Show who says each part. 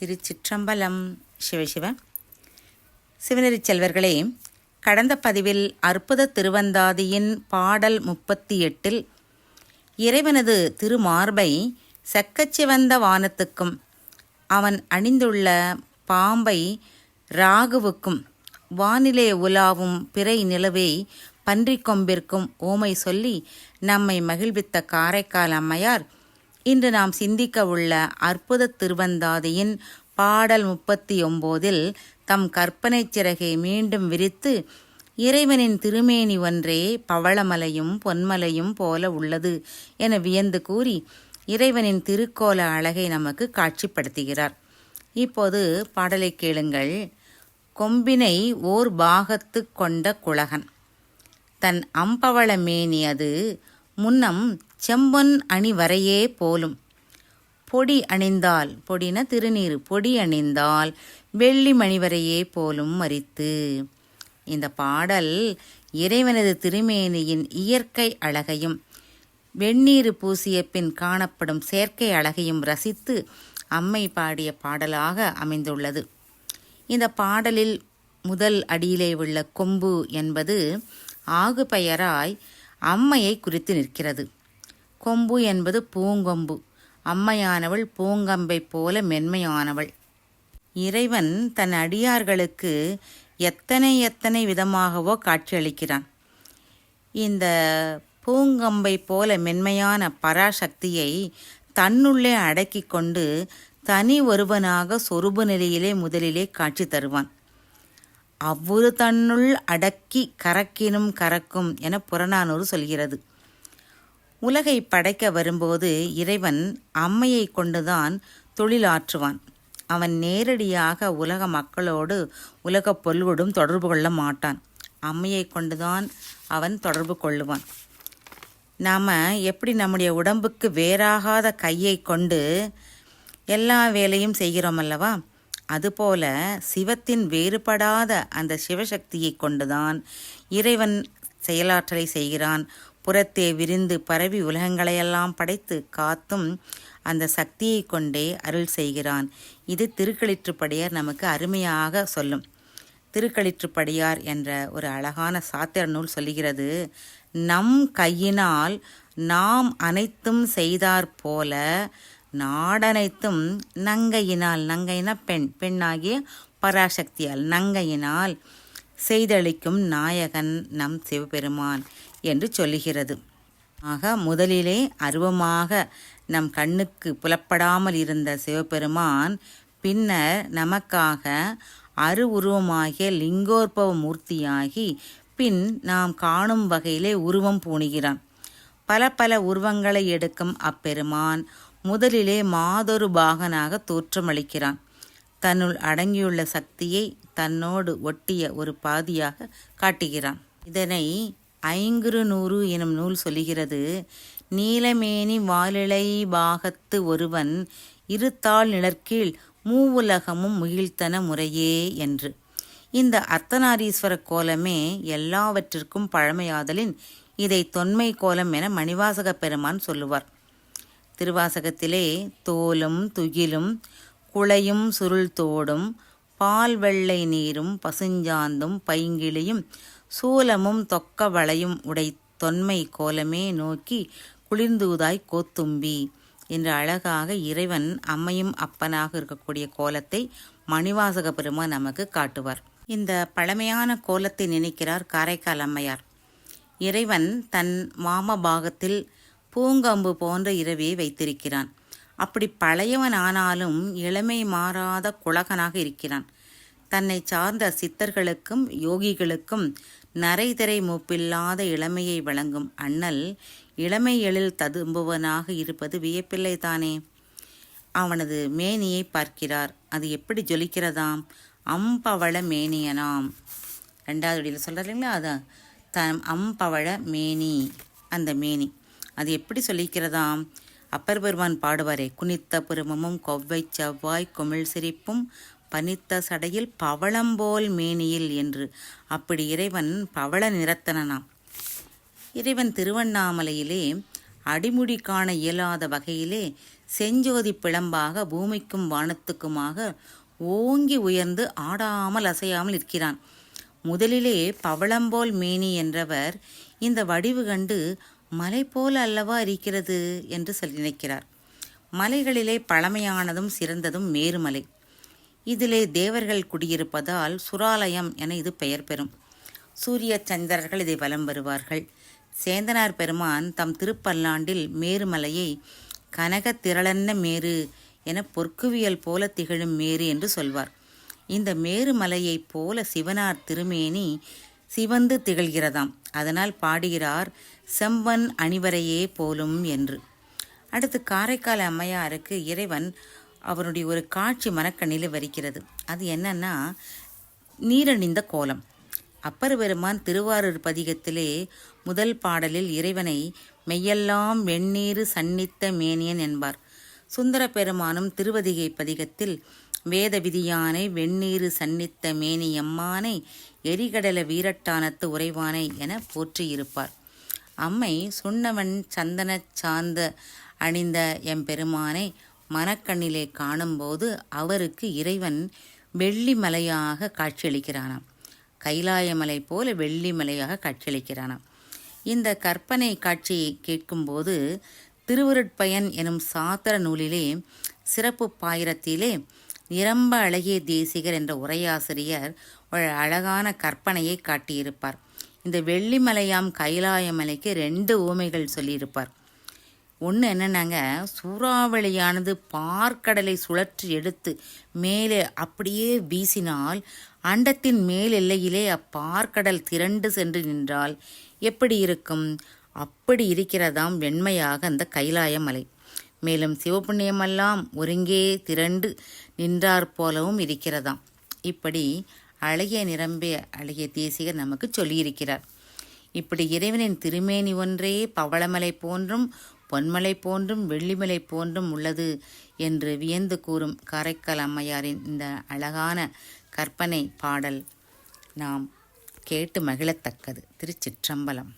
Speaker 1: திருச்சிற்றம்பலம். சிவசிவ சிவனெறிச் செல்வர்களே கடந்த பதிவில் அற்புத திருவந்தாதியின் பாடல் முப்பத்தி எட்டில் இறைவனது திருமார்பை செக்கச்சிவந்த வானத்துக்கும் அவன் அணிந்துள்ள பாம்பை ராகுவுக்கும் வானிலே உலாவும் பிறை நிலவை பன்றிக் கொம்பிற்கும் ஓமை சொல்லி நம்மை மகிழ்வித்த காரைக்கால் அம்மையார் இன்று நாம் சிந்திக்க உள்ள அற்புத திருவந்தாதியின் பாடல் முப்பத்தி ஒம்போதில் தம் கற்பனை சிறகை மீண்டும் விரித்து இறைவனின் திருமேனி ஒன்றே பவளமலையும் பொன்மலையும் போல உள்ளது என வியந்து கூறி இறைவனின் திருக்கோல அழகை நமக்கு காட்சிப்படுத்துகிறார். இப்போது பாடலை கேளுங்கள். கொம்பினை ஓர் பாகத்து கொண்ட குலகன். தன் அம்பவள மேனி அது முன்னம் செம்பொன் அணி வரையே போலும். பொடி அணிந்தால் பொடின திருநீர் பொடி அணிந்தால் வெள்ளி மணிவரையே போலும் மறித்து. இந்த பாடல் இறைவனது திருமேனியின் இயற்கை அழகையும் வெந்நீர் பூசிய பின் காணப்படும் செயற்கை அழகையும் ரசித்து அம்மை பாடிய பாடலாக அமைந்துள்ளது. இந்த பாடலில் முதல் அடியிலே உள்ள கொம்பு என்பது ஆகு பெயராய் அம்மையை குறித்து நிற்கிறது. கொம்பு என்பது பூங்கொம்பு. அம்மையானவள் பூங்கம்பை போல மென்மையானவள். இறைவன் தன் அடியார்களுக்கு எத்தனை எத்தனை விதமாகவோ காட்சியளிக்கிறான். இந்த பூங்கம்பை போல மென்மையான பராசக்தியை தன்னுள்ளே அடக்கி கொண்டு தனி ஒருவனாக சொருப நிலையிலே முதலிலே காட்சி தருவான். அவ்வொரு தன்னுள் அடக்கி கரக்கினும் கரக்கும் என புறநானூறு சொல்கிறது. உலகை படைக்க வரும்போது இறைவன் அம்மையை கொண்டுதான் தொழிலாற்றுவான். அவன் நேரடியாக உலக மக்களோடு உலக பொல்வோடும் தொடர்பு கொள்ள மாட்டான். அம்மையை கொண்டுதான் அவன் தொடர்பு கொள்ளுவான். நாம் எப்படி நம்முடைய உடம்புக்கு வேறாகாத கையை கொண்டு எல்லா வேலையும் செய்கிறோம் அல்லவா? அதுபோல சிவத்தின் வேறுபடாத அந்த சிவசக்தியை கொண்டுதான் இறைவன் செயலாற்றலை செய்கிறான். புறத்தே விரிந்து பரவி உலகங்களையெல்லாம் படைத்து காத்தும் அந்த சக்தியை கொண்டே அருள் செய்கிறான். இது திருக்களிற்றுப்படியார் நமக்கு அருமையாக சொல்லும். திருக்களிற்றுப்படியார் என்ற ஒரு அழகான சாத்திர நூல் சொல்லுகிறது நம் கையினால் நாம் அனைத்தும் செய்தார் போல நாடனைத்தும் நங்கையினால் நங்கையின பெண் பெண்ணாகிய பராசக்தியால் நங்கையினால் செய்தளிக்கும் நாயகன் நம் சிவபெருமான். என்று சொல்லுகிறது. ஆக முதலிலே அருவமாக நம் கண்ணுக்கு புலப்படாமல் இருந்த சிவபெருமான் பின்னர் நமக்காக அரு உருவமாகிய லிங்கோற்பவ மூர்த்தியாகி பின் நாம் காணும் வகையிலே உருவம் பூணுகிறான். பல பல உருவங்களை எடுக்கும் அப்பெருமான் முதலிலே மாதொரு பாகனாக தோற்றமளிக்கிறான். தன்னுள் அடங்கியுள்ள சக்தியை தன்னோடு ஒட்டிய ஒரு பாதியாக காட்டுகிறான். இதனை ஐங்குறு நூறு எனும் நூல் சொல்லுகிறது. நீலமேனி வாலிழை பாகத்து ஒருவன் இருத்தாள் நிழற்கீழ் மூவுலகமும் முகிழ்த்தன முறையே என்று. இந்த அர்த்தநாரீஸ்வர கோலமே எல்லாவற்றிற்கும் பழமையாதலின் இதை தொன்மை கோலம் என மணிவாசக பெருமான் சொல்லுவார். திருவாசகத்திலே தோலும் துகிலும் குளையும் சுருள் தோடும் பால் வெள்ளை நீரும் பசுஞ்சாந்தும் பைங்கிளியும் சூலமும் தொக்க வளையும் உடை தொன்மை கோலமே நோக்கி குளிர்ந்தூதாய் கோத்தும்பி என்று அழகாக இறைவன் அம்மையும் அப்பனாக இருக்கக்கூடிய கோலத்தை மணிவாசக பெருமான் நமக்கு காட்டுவார். இந்த பழமையான கோலத்தை நினைக்கிறார் காரைக்கால் அம்மையார். இறைவன் தன் மாம பாகத்தில் பூங்கம்பு போன்ற இரவியை வைத்திருக்கிறான். அப்படி பழையவன் ஆனாலும் இளமை மாறாத குலகனாக இருக்கிறான். தன்னை சார்ந்த சித்தர்களுக்கும் யோகிகளுக்கும் நரைதிரை மூப்பில்லாத இளமையை வழங்கும் அண்ணல் இளமை எழில் ததும்புவனாக இருப்பது வியப்பில்லை தானே. அவனது மேனியை பார்க்கிறார். அது எப்படி ஜொலிக்கிறதாம்? அம்பவள மேனியனாம். ரெண்டாவது வடியில் இல்லைங்களா? அதான் த அம்பவள மேனி அந்த மேனி. அது எப்படி சொல்லிக்கிறதாம்? அப்பர் பெருமான் பாடுவாரே குனித்த பெருமமும் கொவ்வை செவ்வாய் குமிழ் சிரிப்பும் பனித்த சடையில் பவளம்போல் மேனியில் என்று. அப்படி இறைவன் பவள நிறத்தனாம் இறைவன் திருவண்ணாமலையிலே அடிமுடி காண இயலாத வகையிலே செஞ்சோதி பிளம்பாக பூமிக்கும் வானத்துக்குமாக ஓங்கி உயர்ந்து ஆடாமல் அசையாமல் இருக்கிறான் முதலிலே பவளம்போல் மேனி என்றவர் இந்த வடிவு கண்டு மலை போல் அல்லவா இருக்கிறது? என்று சொல்லி நினைக்கிறார். மலைகளிலே பழமையானதும் சிறந்ததும் மேருமலை. இதிலே தேவர்கள் குடியிருப்பதால் சுராலயம் என இது பெயர் பெறும். சூரிய சந்திரர்கள் இதை வலம் வருவார்கள். சேந்தனார் பெருமான் தம் திருப்பல்லாண்டில் மேருமலையை கனக திரளன்ன மேரு என பொற்குவியல் போல திகழும் மேரு என்று சொல்வார். இந்த மேருமலையைப் போல சிவனார் திருமேனி சிவந்து திகழ்கிறதாம். அதனால் பாடுகிறார் செம்பன் அணிவரையே போலும் என்று. அடுத்து காரைக்கால் அம்மையாருக்கு இறைவன் அவருடைய ஒரு காட்சி மனக்கண்ணில் வருகிறது அது என்னன்னா நீரணிந்த கோலம். அப்பர் பெருமான் திருவாரூர் பதிகத்திலே முதல் பாடலில் இறைவனை மெய்யெல்லாம் வெண்ணீரு சன்னித்த மேனியன் என்பார். சுந்தர பெருமானும் திருவதிகை பதிகத்தில் வேத விதியானை வெண்ணீரு சன்னித்த மேனியம்மானை எரிகடல வீரட்டானத்து உறைவானை என போற்றியிருப்பார். அம்மை சுண்ணவன் சந்தன சாந்த அணிந்த எம்பெருமானை மனக்கண்ணிலே காணும்போது அவருக்கு இறைவன் வெள்ளி மலையாக காட்சியளிக்கிறானாம். கைலாயமலை போல வெள்ளி மலையாக காட்சியளிக்கிறானாம். இந்த கற்பனை காட்சியை கேட்கும்போது திருவருட்பயன் எனும் சாத்திர நூலிலே சிறப்பு பாயிரத்திலே நிரம்ப அழகிய தேசிகர் என்ற உரையாசிரியர் ஒரு அழகான கற்பனையை காட்டியிருப்பார். இந்த வெள்ளிமலையாம் கைலாயமலைக்கு ரெண்டு ஊமைகள் சொல்லியிருப்பார். ஒன்று என்னென்னாங்க சூறாவளியானது பார்க்கடலை சுழற்றி எடுத்து மேலே அப்படியே வீசினால் அண்டத்தின் மேல் எல்லையிலே அப்பார்க்கடல் திரண்டு சென்று நின்றால் எப்படி இருக்கும்? அப்படி இருக்கிறதாம் வெண்மையாக அந்த கைலாய மலை. மேலும் சிவபுண்ணியமெல்லாம் ஒருங்கே திரண்டு நின்றாற் போலவும் இருக்கிறதாம். இப்படி அழகிய நிரம்பிய அழகிய தேசிகர் நமக்கு சொல்லியிருக்கிறார். இப்படி இறைவனின் திருமேனி ஒன்றே பவளமலை போன்றும் பொன்மலை போன்றும் வெள்ளிமலை போன்றும் உள்ளது என்று வியந்து கூறும் காரைக்கால் அம்மையாரின் இந்த அழகான கற்பனை பாடல். நாம் கேட்டு மகிழத்தக்கது. திருச்சிற்றம்பலம்.